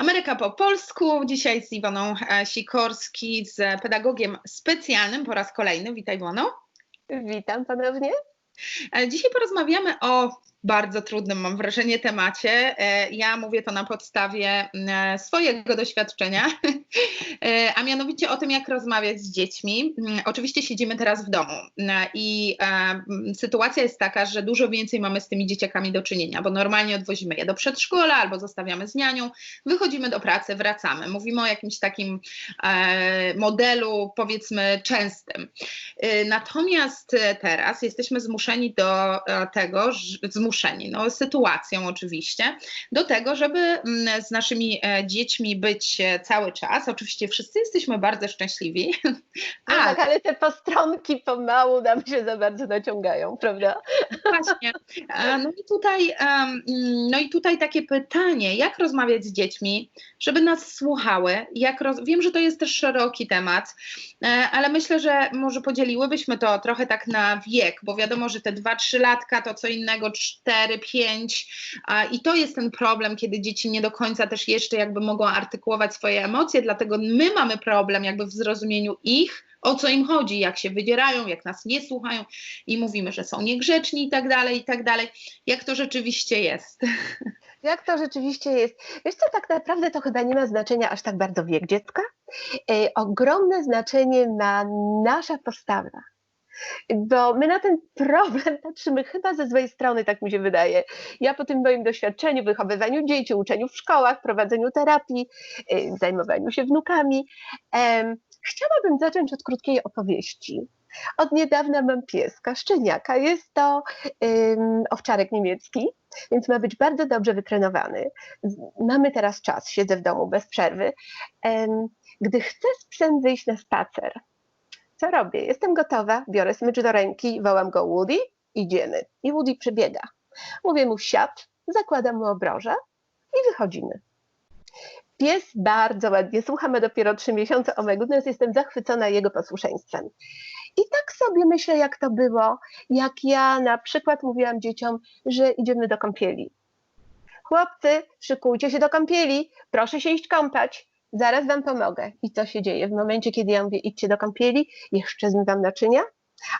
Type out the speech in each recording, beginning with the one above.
Ameryka po polsku. Dzisiaj z Iwoną e, Sikorski, z pedagogiem specjalnym po raz kolejny. Witaj Iwono. Witam ponownie. E, Dzisiaj porozmawiamy o bardzo trudnym, mam wrażenie, temacie. E, Ja mówię to na podstawie e, swojego doświadczenia, E, a mianowicie o tym, jak rozmawiać z dziećmi. Mm, Oczywiście siedzimy teraz w domu i sytuacja jest taka, że dużo więcej mamy z tymi dzieciakami do czynienia, bo normalnie odwozimy je do przedszkola albo zostawiamy z nianią, wychodzimy do pracy, wracamy. Mówimy o jakimś takim modelu, powiedzmy, częstym. Natomiast teraz jesteśmy zmuszeni do tego, że- zmuszeni, no sytuacją oczywiście, do tego, żeby mm, z naszymi e, dziećmi być e, cały czas. Oczywiście wszyscy jesteśmy bardzo szczęśliwi, No ale tak, ale te postronki pomału nam się za bardzo naciągają, prawda? Właśnie. No i tutaj, no i tutaj takie pytanie, jak rozmawiać z dziećmi, żeby nas słuchały? Jak roz... Wiem, że to jest też szeroki temat, e, ale myślę, że może podzieliłybyśmy to trochę tak na wiek, bo wiadomo, że te 2-3 latka to co innego, 4-5 i to jest ten problem, kiedy dzieci nie do końca też jeszcze jakby mogą artykułować swoje emocje, dlatego my mamy problem jakby w zrozumieniu ich, o co im chodzi, jak się wydzierają, jak nas nie słuchają i mówimy, że są niegrzeczni i tak dalej, i tak dalej. Jak to rzeczywiście jest? Jak to rzeczywiście jest? Wiesz co, tak naprawdę to chyba nie ma znaczenia aż tak bardzo wiek dziecka. E, ogromne znaczenie ma nasza postawa. Bo my na ten problem patrzymy chyba ze złej strony, tak mi się wydaje. Ja po tym moim doświadczeniu, wychowywaniu dzieci, uczeniu w szkołach, prowadzeniu terapii, e, zajmowaniu się wnukami, chciałabym zacząć od krótkiej opowieści. Od niedawna mam pieska, szczeniaka. Jest to ym, owczarek niemiecki, więc ma być bardzo dobrze wytrenowany. Mamy teraz czas, siedzę w domu bez przerwy. Gdy chcę z psem wyjść na spacer, co robię? Jestem gotowa, biorę smycz do ręki, wołam go Woody, idziemy. I Woody przybiega. Mówię mu siad, zakładam mu obroże i wychodzimy. Pies bardzo ładnie słucha, ma dopiero trzy miesiące. Oh my goodness, jestem zachwycona jego posłuszeństwem. I tak sobie myślę, jak to było, jak ja na przykład mówiłam dzieciom, że idziemy do kąpieli. Chłopcy, szykujcie się do kąpieli, proszę się iść kąpać, zaraz wam pomogę. I co się dzieje? W momencie, kiedy ja mówię, idźcie do kąpieli, jeszcze zmywam naczynia,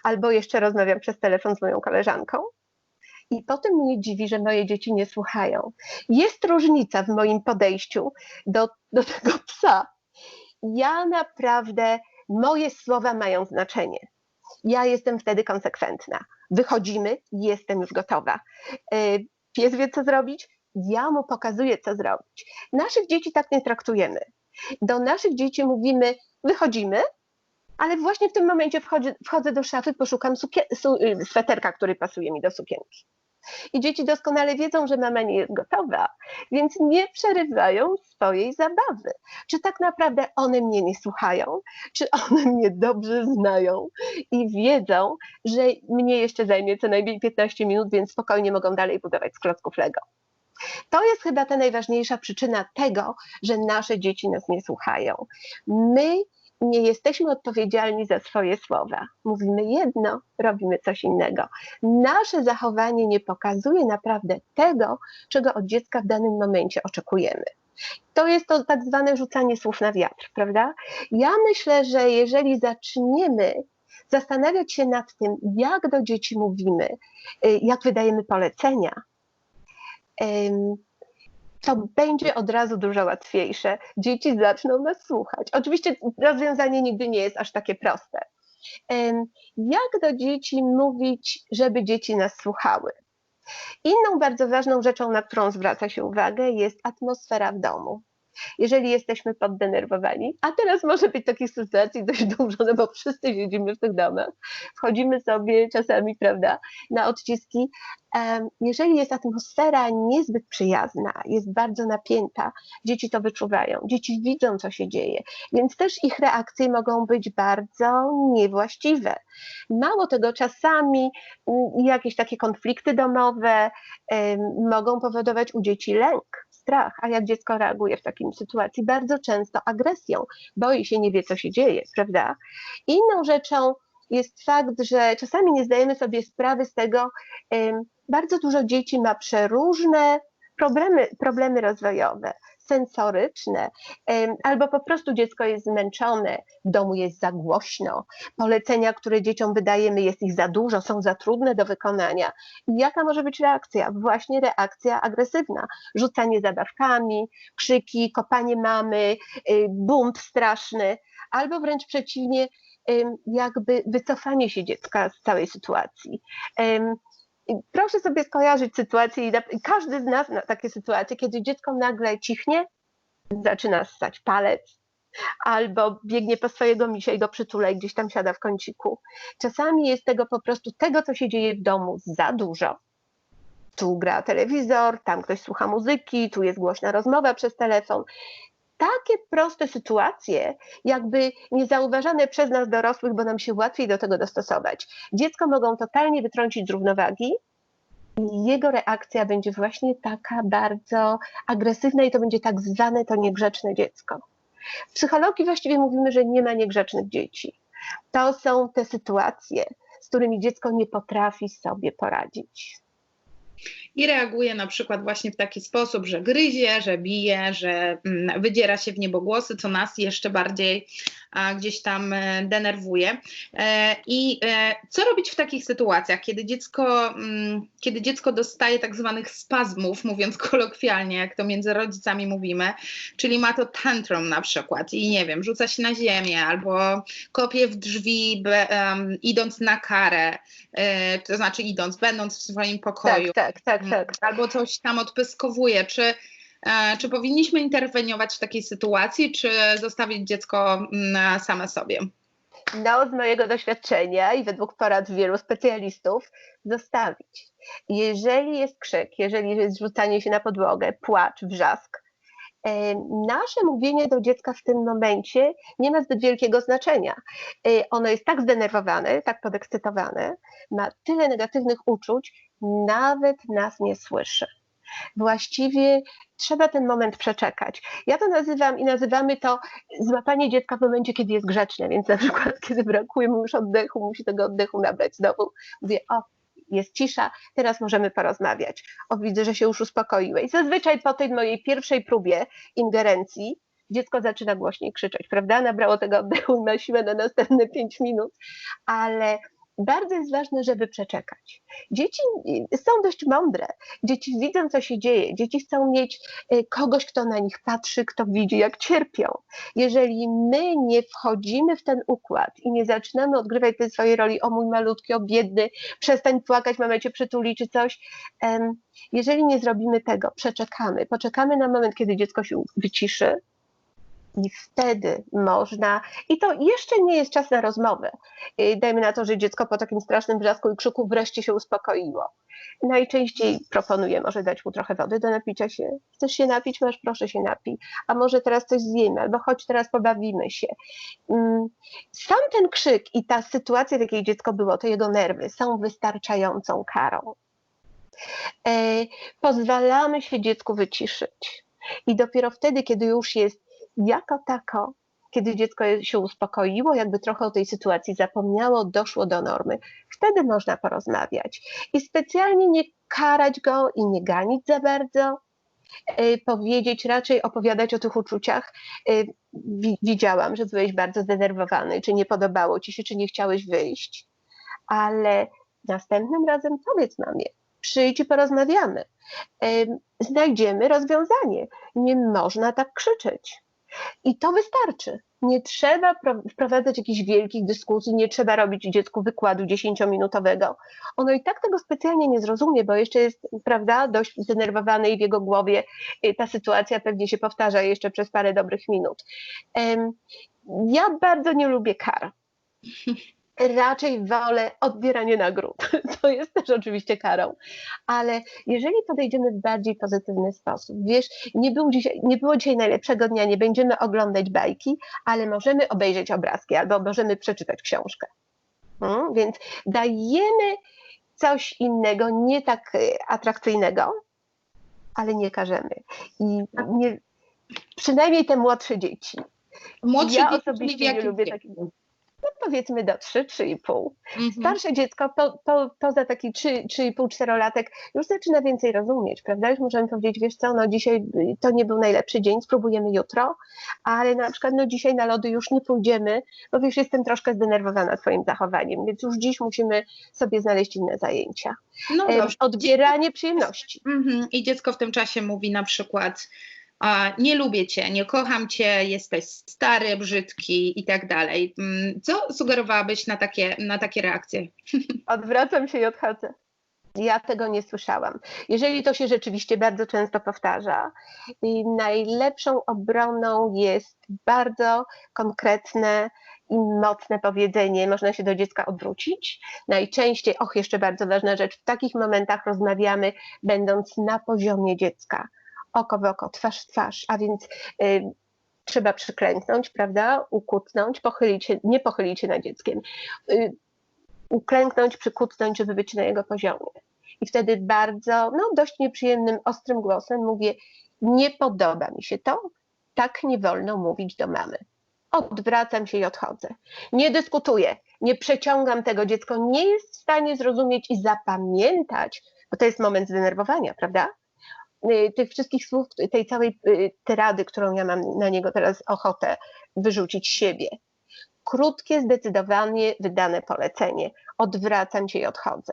albo jeszcze rozmawiam przez telefon z moją koleżanką. I potem mnie dziwi, że moje dzieci nie słuchają. Jest różnica w moim podejściu do, do tego psa. Ja naprawdę, moje słowa mają znaczenie. Ja jestem wtedy konsekwentna. Wychodzimy, jestem już gotowa. Y, Pies wie, co zrobić, ja mu pokazuję, co zrobić. Naszych dzieci tak nie traktujemy. Do naszych dzieci mówimy, wychodzimy, ale właśnie w tym momencie wchodzę, wchodzę do szafy, poszukam y, sweterka, który pasuje mi do sukienki. I dzieci doskonale wiedzą, że mama nie jest gotowa, więc nie przerywają swojej zabawy. Czy tak naprawdę one mnie nie słuchają? Czy one mnie dobrze znają i wiedzą, że mnie jeszcze zajmie co najmniej 15 minut, więc spokojnie mogą dalej budować z klocków Lego? To jest chyba ta najważniejsza przyczyna tego, że nasze dzieci nas nie słuchają. My nie jesteśmy odpowiedzialni za swoje słowa. Mówimy jedno, robimy coś innego. Nasze zachowanie nie pokazuje naprawdę tego, czego od dziecka w danym momencie oczekujemy. To jest to tak zwane rzucanie słów na wiatr, prawda? Ja myślę, że jeżeli zaczniemy zastanawiać się nad tym, jak do dzieci mówimy, y, jak wydajemy polecenia, to będzie od razu dużo łatwiejsze. Dzieci zaczną nas słuchać. Oczywiście rozwiązanie nigdy nie jest aż takie proste. Jak do dzieci mówić, żeby dzieci nas słuchały? Inną bardzo ważną rzeczą, na którą zwraca się uwagę, jest atmosfera w domu. Jeżeli jesteśmy poddenerwowani, a teraz może być takich sytuacji dość dużo, no bo wszyscy siedzimy w tych domach, wchodzimy sobie czasami, prawda, na odciski. Jeżeli jest atmosfera niezbyt przyjazna, jest bardzo napięta, dzieci to wyczuwają, dzieci widzą, co się dzieje, więc też ich reakcje mogą być bardzo niewłaściwe. Mało tego, czasami mm, jakieś takie konflikty domowe mogą powodować u dzieci lęk, strach, a jak dziecko reaguje w takiej sytuacji? Bardzo często agresją, boi się, nie wie, co się dzieje, prawda? Inną rzeczą jest fakt, że czasami nie zdajemy sobie sprawy z tego, bardzo dużo dzieci ma przeróżne problemy, problemy rozwojowe, sensoryczne, albo po prostu dziecko jest zmęczone, w domu jest za głośno, polecenia, które dzieciom wydajemy, jest ich za dużo, są za trudne do wykonania. I jaka może być reakcja? Właśnie reakcja agresywna. Rzucanie zabawkami, krzyki, kopanie mamy, y, bunt straszny, albo wręcz przeciwnie, jakby wycofanie się dziecka z całej sytuacji. Proszę sobie skojarzyć sytuację, i każdy z nas ma takie sytuacje, kiedy dziecko nagle cichnie, zaczyna ssać palec, albo biegnie po swojego misia i go przytula i gdzieś tam siada w kąciku. Czasami jest tego po prostu, tego co się dzieje w domu za dużo. Tu gra telewizor, tam ktoś słucha muzyki, tu jest głośna rozmowa przez telefon. Takie proste sytuacje, jakby niezauważane przez nas dorosłych, bo nam się łatwiej do tego dostosować. Dziecko mogą totalnie wytrącić z równowagi jego reakcja będzie właśnie taka bardzo agresywna i to będzie tak zwane to niegrzeczne dziecko. W psychologii właściwie mówimy, że nie ma niegrzecznych dzieci. To są te sytuacje, z którymi dziecko nie potrafi sobie poradzić. I reaguje na przykład właśnie w taki sposób, że gryzie, że bije, że mm, wydziera się w niebogłosy, co nas jeszcze bardziej gdzieś tam e, denerwuje. E, I e, co robić w takich sytuacjach, kiedy dziecko, mm, kiedy dziecko dostaje tak zwanych spazmów, mówiąc kolokwialnie, jak to między rodzicami mówimy, czyli ma to tantrum na przykład i nie wiem, rzuca się na ziemię albo kopie w drzwi, be, em, idąc na karę, to znaczy idąc, będąc w swoim pokoju. Tak, tak, tak, tak. Albo coś tam odpyskowuje. Czy, e, czy powinniśmy interweniować w takiej sytuacji, czy zostawić dziecko mm, same sobie? No, z mojego doświadczenia i według porad wielu specjalistów, zostawić. Jeżeli jest krzyk, jeżeli jest rzucanie się na podłogę, płacz, wrzask, e, nasze mówienie do dziecka w tym momencie nie ma zbyt wielkiego znaczenia. E, Ono jest tak zdenerwowane, tak podekscytowane, ma tyle negatywnych uczuć, nawet nas nie słyszy. Właściwie trzeba ten moment przeczekać. Ja to nazywam i nazywamy to złapanie dziecka w momencie, kiedy jest grzeczne, więc na przykład, kiedy brakuje mu już oddechu, musi tego oddechu nabrać znowu, mówię, o, jest cisza, teraz możemy porozmawiać. O, widzę, że się już uspokoiłeś. Zazwyczaj po tej mojej pierwszej próbie ingerencji dziecko zaczyna głośniej krzyczeć, prawda? Nabrało tego oddechu na siłę na następne pięć minut, ale bardzo jest ważne, żeby przeczekać. Dzieci y, są dość mądre. Dzieci widzą, co się dzieje. Dzieci chcą mieć y, kogoś, kto na nich patrzy, kto widzi, jak cierpią. Jeżeli my nie wchodzimy w ten układ i nie zaczynamy odgrywać tej swojej roli, o mój malutki, o biedny, przestań płakać, mama cię przytuli, czy coś. Jeżeli nie zrobimy tego, przeczekamy, poczekamy na moment, kiedy dziecko się wyciszy, i wtedy można, i to jeszcze nie jest czas na rozmowę. Y, Dajmy na to, że dziecko po takim strasznym wrzasku i krzyku wreszcie się uspokoiło. Najczęściej proponuję może dać mu trochę wody do napicia się. Chcesz się napić? Masz, proszę się napij. A może teraz coś zjemy, albo chodź teraz pobawimy się. Mm, Sam ten krzyk i ta sytuacja, w jakiej dziecko było, to jego nerwy są wystarczającą karą. E, Pozwalamy się dziecku wyciszyć. I dopiero wtedy, kiedy już jest jako tako, kiedy dziecko się uspokoiło, jakby trochę o tej sytuacji zapomniało, doszło do normy, wtedy można porozmawiać. I specjalnie nie karać go i nie ganić za bardzo, y, powiedzieć, raczej opowiadać o tych uczuciach. Y, wi- Widziałam, że byłeś bardzo zdenerwowany, czy nie podobało ci się, czy nie chciałeś wyjść, ale następnym razem powiedz mamie, przyjdź i porozmawiamy. Ym, Znajdziemy rozwiązanie. Nie można tak krzyczeć. I to wystarczy. Nie trzeba pro- wprowadzać jakichś wielkich dyskusji, nie trzeba robić dziecku wykładu dziesięciominutowego. Ono i tak tego specjalnie nie zrozumie, bo jeszcze jest, prawda, dość zdenerwowany i w jego głowie y, ta sytuacja pewnie się powtarza jeszcze przez parę dobrych minut. Ja bardzo nie lubię kar. Raczej wolę odbieranie nagród. To jest też oczywiście karą. Ale jeżeli podejdziemy w bardziej pozytywny sposób, wiesz, nie, był dzisiaj, nie było dzisiaj najlepszego dnia, nie będziemy oglądać bajki, ale możemy obejrzeć obrazki albo możemy przeczytać książkę. Mm, Więc dajemy coś innego, nie tak y, atrakcyjnego, ale nie każemy. I nie, przynajmniej te młodsze dzieci. Młodsze ja dzieci, osobiście nie lubię wieku? Powiedzmy do 3-3,5. Mhm. Starsze dziecko po, po, poza taki 3-3,5-4-latek już zaczyna więcej rozumieć, prawda? Już możemy powiedzieć, wiesz co, no dzisiaj y, to nie był najlepszy dzień, spróbujemy jutro, ale na przykład no dzisiaj na lody już nie pójdziemy, bo wiesz, jestem troszkę zdenerwowana twoim zachowaniem, więc już dziś musimy sobie znaleźć inne zajęcia. No Em, dobrze. Odbieranie przyjemności. Mhm. I dziecko w tym czasie mówi na przykład nie lubię cię, nie kocham cię, jesteś stary, brzydki i tak dalej. Mm, Co sugerowałabyś na takie, na takie reakcje? Odwracam się i odchodzę. Ja tego nie słyszałam. Jeżeli to się rzeczywiście bardzo często powtarza, i najlepszą obroną jest bardzo konkretne i mocne powiedzenie, można się do dziecka odwrócić. Najczęściej, och, jeszcze bardzo ważna rzecz, w takich momentach rozmawiamy, będąc na poziomie dziecka, oko w oko, twarz w twarz, a więc y, trzeba przyklęknąć, prawda, ukutnąć, pochylić się, nie pochylić się nad dzieckiem, y, uklęknąć, przykucnąć, żeby być na jego poziomie. I wtedy bardzo, no dość nieprzyjemnym, ostrym głosem mówię, nie podoba mi się to, tak nie wolno mówić do mamy. Odwracam się i odchodzę. Nie dyskutuję, nie przeciągam tego. Dziecko nie jest w stanie zrozumieć i zapamiętać, bo to jest moment zdenerwowania, prawda? Y, Tych wszystkich słów, tej całej y, tyrady, którą ja mam na niego teraz ochotę wyrzucić siebie. Krótkie, zdecydowanie wydane polecenie. Odwracam się i odchodzę.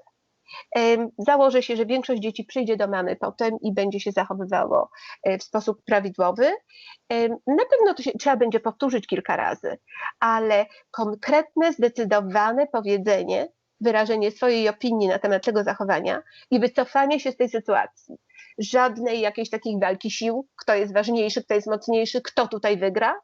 Założę się, że większość dzieci przyjdzie do mamy potem i będzie się zachowywało e, w sposób prawidłowy. Na pewno to się trzeba będzie powtórzyć kilka razy, ale konkretne, zdecydowane powiedzenie, wyrażenie swojej opinii na temat tego zachowania i wycofanie się z tej sytuacji. Żadnej jakiejś takiej walki sił, kto jest ważniejszy, kto jest mocniejszy, kto tutaj wygra.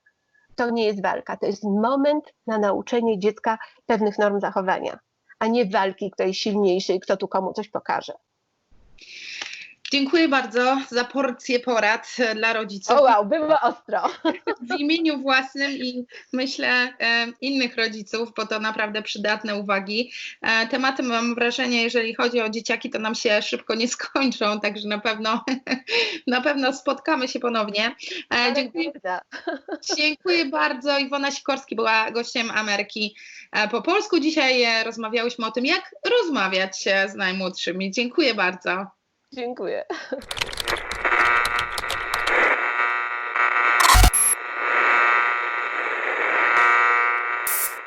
To nie jest walka, to jest moment na nauczenie dziecka pewnych norm zachowania a nie walki, kto jest silniejszy i kto tu komu coś pokaże. Dziękuję bardzo za porcję porad e, dla rodziców O wow, było ostro. w imieniu własnym i myślę e, innych rodziców, bo to naprawdę przydatne uwagi. E, Tematy mam wrażenie, jeżeli chodzi o dzieciaki, to nam się szybko nie skończą, także na pewno na pewno spotkamy się ponownie. Dziękuję. Dziękuję bardzo. Iwona Sikorski była gościem Ameryki po polsku. Dzisiaj rozmawiałyśmy o tym, jak rozmawiać z najmłodszymi. Dziękuję bardzo. Dziękuję.